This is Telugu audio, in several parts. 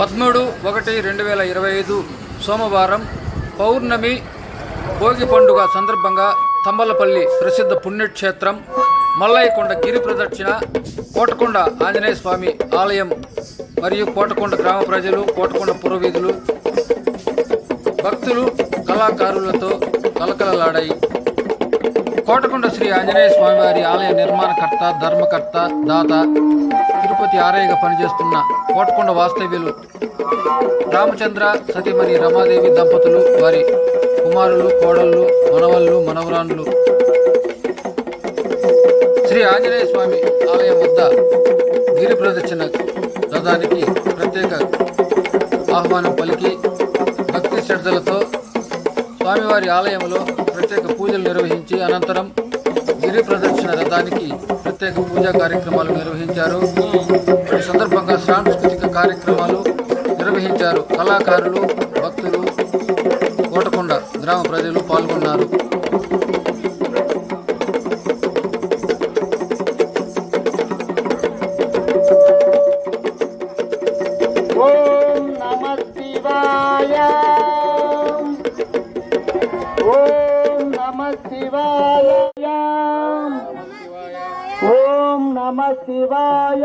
పదమూడు ఒకటి రెండు వేల ఇరవై ఐదు సోమవారం పౌర్ణమి భోగి పండుగ సందర్భంగా తమ్మలపల్లి ప్రసిద్ధ పుణ్యక్షేత్రం మల్లయ్యకొండ గిరి ప్రదక్షిణ కోటకొండ ఆంజనేయ స్వామి ఆలయం మరియు కోటకొండ గ్రామ ప్రజలు కోటకొండ పురవీధులు భక్తులు కళాకారులతో కలకలలాడాయి. కోటకొండ శ్రీ ఆంజనేయ స్వామివారి ఆలయ నిర్మాణకర్త ధర్మకర్త దాత తిరుపతి ఆర్ఐగా పనిచేస్తున్న కోటకొండ వాస్తవ్యులు రామచంద్ర సతీమణి రమాదేవి దంపతులు వారి కుమారులు కోడళ్ళు మనవళ్ళు మనవరాన్లు శ్రీ ఆంజనేయ స్వామి ఆలయం వద్ద గిరి ప్రదక్షిణ రథానికి ప్రత్యేక ఆహ్వానం పలికి భక్తి శ్రద్ధలతో స్వామివారి ఆలయంలో ప్రత్యేక పూజలు నిర్వహించి అనంతరం గిరి ప్రదక్షిణ రథానికి ప్రత్యేక పూజా కార్యక్రమాలు నిర్వహించారు. ఈ సందర్భంగా సాంస్కృతిక కార్యక్రమాలు నిర్వహించారు. కళాకారులు భక్తులు కోటకొండ గ్రామ ప్రజలు పాల్గొన్నారు. ఓం నమ శివాయ. శివాయ ఓం నమ శివాయ.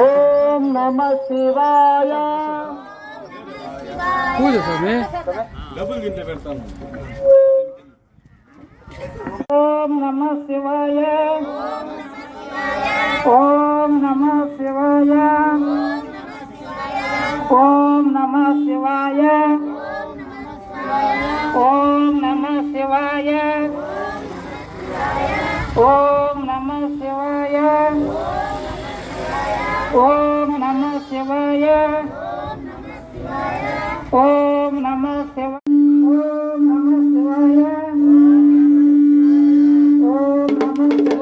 ఓం నమ శివాయ. పూజ స్వామి. ఓం నమ శివాయ. ఓం నమ శివాయ. ఓం నమ శివాయ. ఓం శివాయ. ఓం నమ శివాయ. ఓం నమ శివాయ. ఓం నమ శివ ఓం నమ శివాయ. ఓం నమ శివాయ.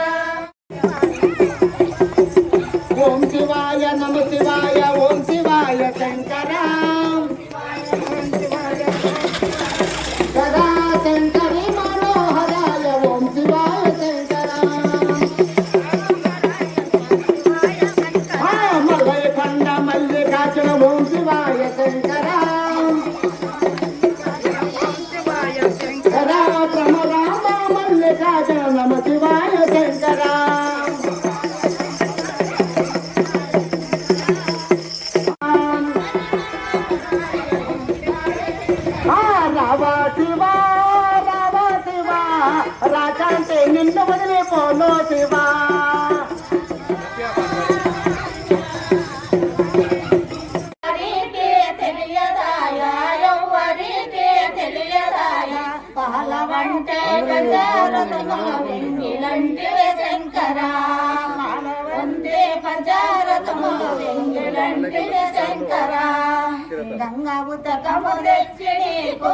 నిన్ను వదిలిపోను శివా పాలవంటే పంచారతమ వెంగిలంటివే పాలవంటే గంగా తెచ్చి నీకు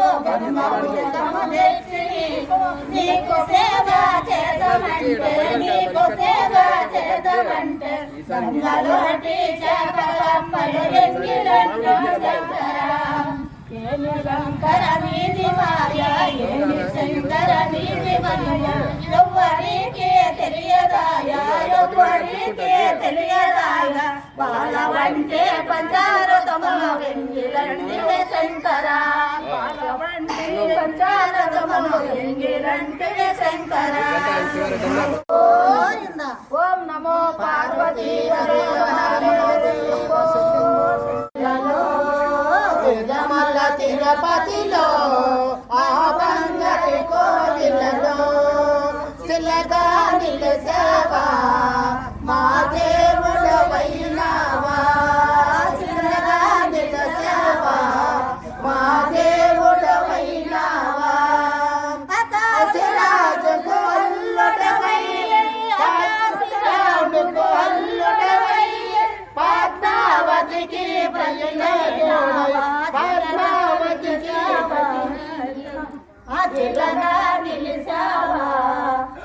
తెచ్చి నీకు నీకు సేవ చేద్దామంటే నీకు సేవ చేద్దామంటే గంగలోటి చేపలమ్మలు ఎంగిలంటూ ఏమి శంకర నీది మాయ ఏమి శంకర నీది మాయ ఎవ్వరికే తెలియదాయ ఎవ్వరికే తెలియదాయ వాళ్ళ వంటే పంచారు శంకర. వెంగిలంటివే శంకర. చిల్లగా నిలిచావా?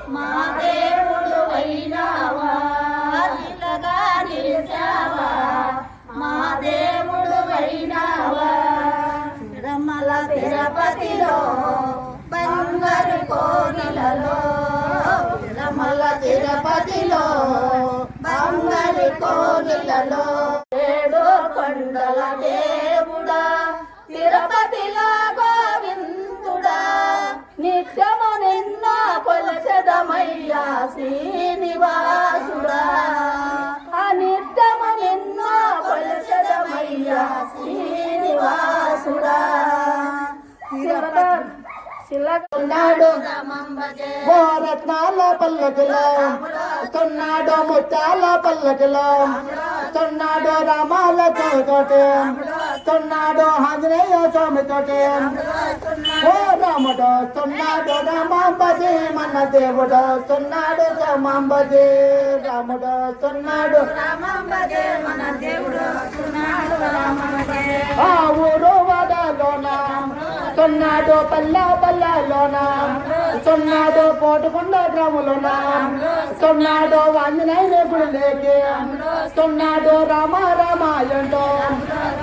మా దేవుడు అయినావా? చిల్లగా నిలిచావా? మా దేవుడు అయినావా? తిరుమల తిరుపతిలో బంగారు కోనలలో తిరుమల తిరుపతిలో బంగారు కోనలలో కొలసదమయ్యా శ్రీనివాసుడా. ఆ నిత్యము నిన్న కొలసదమయ్యా శ్రీనివాసుడా. ఉన్నాడు ఓ రత్నాల పల్లకిలో తొన్నాడు ముత్యాల పల్లకిలో తొన్నాడు రామాల తోటి తొన్నాడు ఆంజనేయ స్వామి తోటి ఓ రాముడు తొన్నాడు రామాంబజీ మన దేవుడు తొన్నాడు రామాంబజీ. రాముడు తొన్నాడు రామంబజే మన దేవుడు సునాడు రామంబజే ఆ ఊరు వాడలోన తొన్నాడు పల్ల పల్లలోన తొన్నాడు పోటుకొండ గ్రాములోన తొన్నాడు ఆంజనేయ గుడిలోకి తొన్నాడు రామ రామాయంటో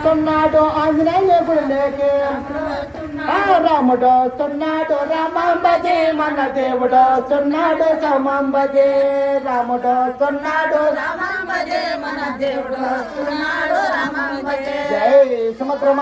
తొన్నాడు ఆంజనేయ గుడిలోకి రాముడు సున్నాడు రామాంబజే మన దేవుడు సున్నాడు రామాంబజే. రాముడు సున్నాడు రామంబజే మన దేవుడు సున్నాడు రామంబజే. జై సుమద్రమ